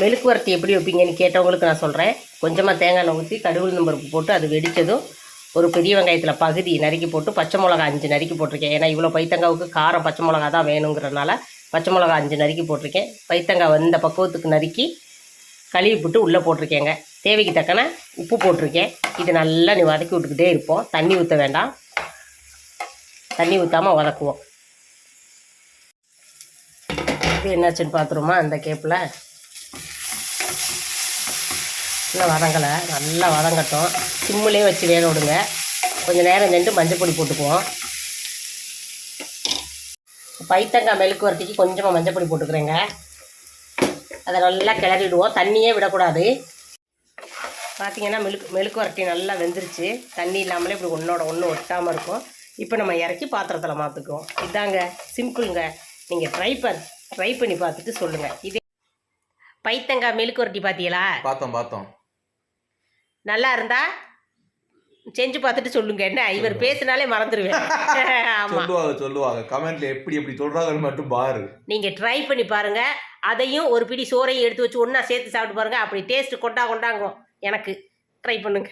மெழுக்கு வரட்டி எப்படி வைப்பீங்கன்னு கேட்டவங்களுக்கு நான் சொல்கிறேன் கொஞ்சமாக தேங்காய் ஊற்றி கடுகு பருப்பு போட்டு அது வெடித்ததும் ஒரு பெரிய வெங்காயத்தில் பகுதி நறுக்கி போட்டு பச்சை மிளகா அஞ்சு நறுக்கி போட்டிருக்கேன். ஏன்னா இவ்வளோ பைத்தங்காவுக்கு காரம் பச்சை மிளகா தான் வேணுங்கிறனால பச்சை மிளகா அஞ்சு நறுக்கி போட்டிருக்கேன். பைத்தங்காய் வந்த பக்குவத்துக்கு நறுக்கி கழுவி போட்டு உள்ளே போட்டிருக்கேங்க. தேவைக்கு தக்கன உப்பு போட்டிருக்கேன். இது நல்லா நீ வதக்கி விட்டுக்கிட்டே இருப்போம். தண்ணி ஊற்ற வேண்டாம். தண்ணி ஊற்றாமல் வதக்குவோம். இது என்னாச்சுன்னு பார்த்துருமா அந்த கேப்பில் இன்னும் வதங்கலை நல்லா வதங்கட்டும். சிம்மிலே வச்சு வேக விடுங்க. கொஞ்சம் நேரம் நின்று மஞ்சள் பொடி போட்டுக்குவோம். பைத்தங்காய் மெழுக்கு வரத்துக்கு கொஞ்சமாக மஞ்சள் பொடி போட்டுக்கிறேங்க. அதை நல்லா கிளறிடுவோம். தண்ணியே விடக்கூடாது. பார்த்தீங்கன்னா மெழுக்கு மெழுக்கு வரட்டி நல்லா வெந்துருச்சு. தண்ணி இல்லாமலே இப்படி ஒன்றோட ஒன்று ஒட்டாமல் இருக்கும். இப்போ நம்ம இறக்கி பாத்திரத்தில் மாற்றுக்குவோம் இதாங்க சிம்பிளுங்க நீங்கள் ட்ரை பண் ட்ரை பண்ணி பார்த்துட்டு சொல்லுங்கள் இதே பைத்தங்காய் மெழுக்கு வரட்டி பார்த்தீங்களா பார்த்தோம் பார்த்தோம். நல்லா இருந்தா செஞ்சு பார்த்துட்டு சொல்லுங்க. என்ன இவர் பேசினாலே மறந்துடுவேன் சொல்லுவாங்க சொல்லுவாங்க. கமெண்ட்ல எப்படி எப்படி சொல்றாங்கன்னு மட்டும் பாரு. நீங்கள் ட்ரை பண்ணி பாருங்க. அதையும் ஒரு பிடி சோறையும் எடுத்து வச்சு ஒன்றா சேர்த்து சாப்பிட்டு பாருங்க. அப்படி டேஸ்ட் கொண்டா கொண்டாங்க. எனக்கு ட்ரை பண்ணுங்க.